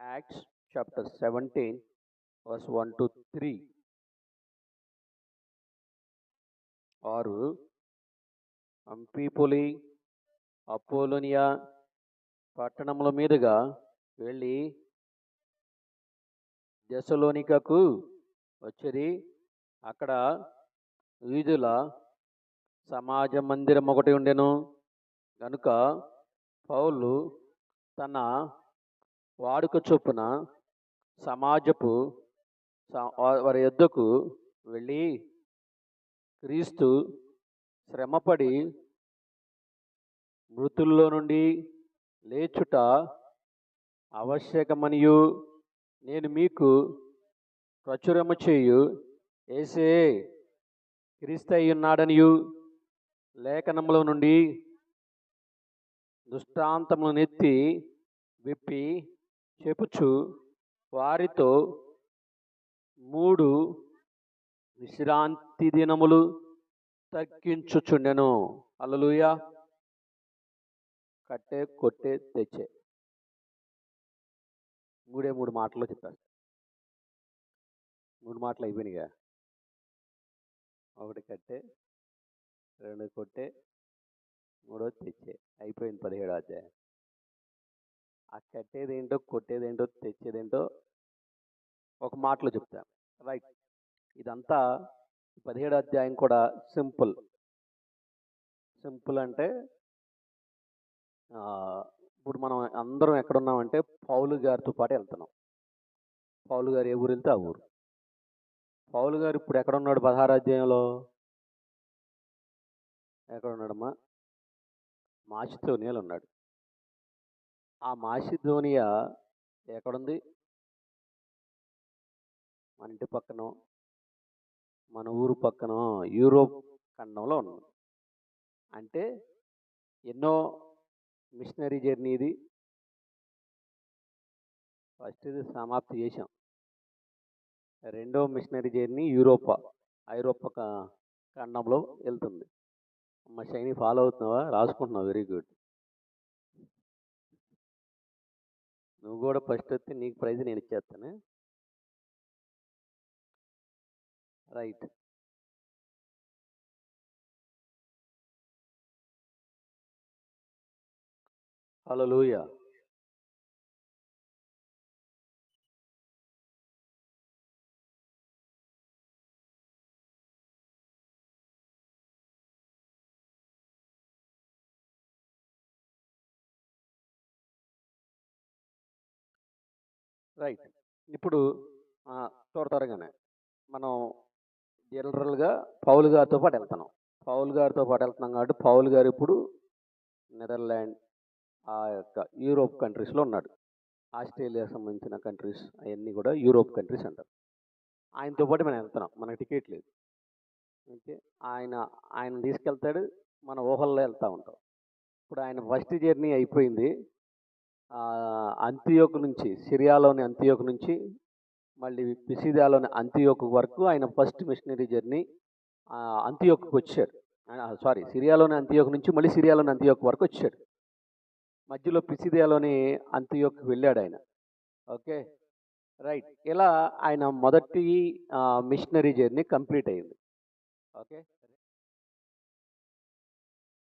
Acts chapter 17, verse 1 to 3. ఆరు. Amphipolis Apollonia పట్టణముల మీదుగా వెళ్ళి దశలోనికకు వచ్చిరి అక్కడ వీధుల సమాజ మందిరం ఒకటి ఉండెను. కనుక పౌలు తన వాడుక చొప్పున సమాజపు వారి యొద్దకు వెళ్ళి క్రీస్తు శ్రమపడి మృతుల్లో నుండి లేచుట ఆవశ్యకమనియు. నేను మీకు ప్రచురము చేయు. ఏసే క్రీస్తయ్యున్నాడనియు. లేఖనముల నుండి దృష్టాంతములు నెత్తి విప్పి చెప్పుచు వారితో మూడు విశ్రాంతి దినములు తగ్గించుచుండెను. అలలుయ కట్టే కొట్టే తెచ్చే. మూడే మూడు మాటలు చెప్పాను మూడు మాటలు అయిపోయినాయిగా. ఒకటి కట్టే రెండు కొట్టే మూడో తెచ్చే. అయిపోయింది పదిహేడు అధ్యాయం. ఆ కట్టేదేంటో కొట్టేదేంటో తెచ్చేదేంటో ఒక మాటలో చెప్తా. రైట్. ఇదంతా పదిహేడు అధ్యాయం కూడా సింపుల్. సింపుల్ అంటే ఇప్పుడు మనం అందరం ఎక్కడున్నామంటే పౌలు గారితో పాటు వెళ్తున్నాం. పౌలు గారు ఏ ఊరు వెళ్తే ఆ ఊరు. పౌలు గారు ఇప్పుడు ఎక్కడ ఉన్నాడు పదహారు అధ్యాయంలో? ఎక్కడ మాచితో మాసిధోనియాలో ఉన్నాడు. ఆ మాసిధోనియా ఎక్కడుంది? మన ఇంటి పక్కన? మన ఊరు పక్కన? యూరోప్ ఖండంలో ఉంది అంటే ఎన్నో మిషనరీ జర్నీ ఇది. ఫస్ట్ ఇది సమాప్తి చేశాం. రెండో మిషనరీ జర్నీ యూరోపా ఐరోపా ఖండంలో వెళ్తుంది. అమ్మ శైని ఫాలో అవుతున్నావా? రాసుకుంటున్నావు? Very good. నువ్వు కూడా ఫస్ట్ వస్తే నీకు ప్రైజ్ నేను ఇచ్చేస్తాను. రైట్. హల్లెలూయా. రైట్. ఇప్పుడు ఆ, త్వర త్వరగానే మనం జనరల్గా పౌలు గారితో పాటు వెళ్తున్నాం. పౌలు గారితో పాటు వెళ్తున్నాం కాబట్టి పౌల్ గారు ఇప్పుడు నెదర్లాండ్ ఆ యొక్క యూరోప్ కంట్రీస్లో ఉన్నాడు. ఆస్ట్రేలియా సంబంధించిన కంట్రీస్ అవన్నీ కూడా యూరోప్ కంట్రీస్ అంటారు. ఆయనతో పాటు మనం వెళ్తున్నాం. మనకి టికెట్ లేదు. ఓకే. ఆయన ఆయన తీసుకెళ్తాడు. మన ఊహల్లో వెళ్తూ ఉంటాం. ఇప్పుడు ఆయన ఫస్ట్ జర్నీ అయిపోయింది. అంతియోక్ నుంచి సిరియాలోని అంతియోక్ నుంచి మళ్ళీ పిసిదాలోని అంతియోక్ వరకు ఆయన ఫస్ట్ మిషనరీ జర్నీ అంతియోక్కి వచ్చాడు. సారీ సిరియాలోని అంతియోక్ నుంచి మళ్ళీ సిరియాలోని అంతియోక్ వరకు వచ్చాడు. మధ్యలో పిసిదియాలోని అంతియోక్కి వెళ్ళాడు ఆయన. ఓకే? రైట్. ఇలా ఆయన మొదటి మిషనరీ జర్నీ కంప్లీట్ అయింది. ఓకే?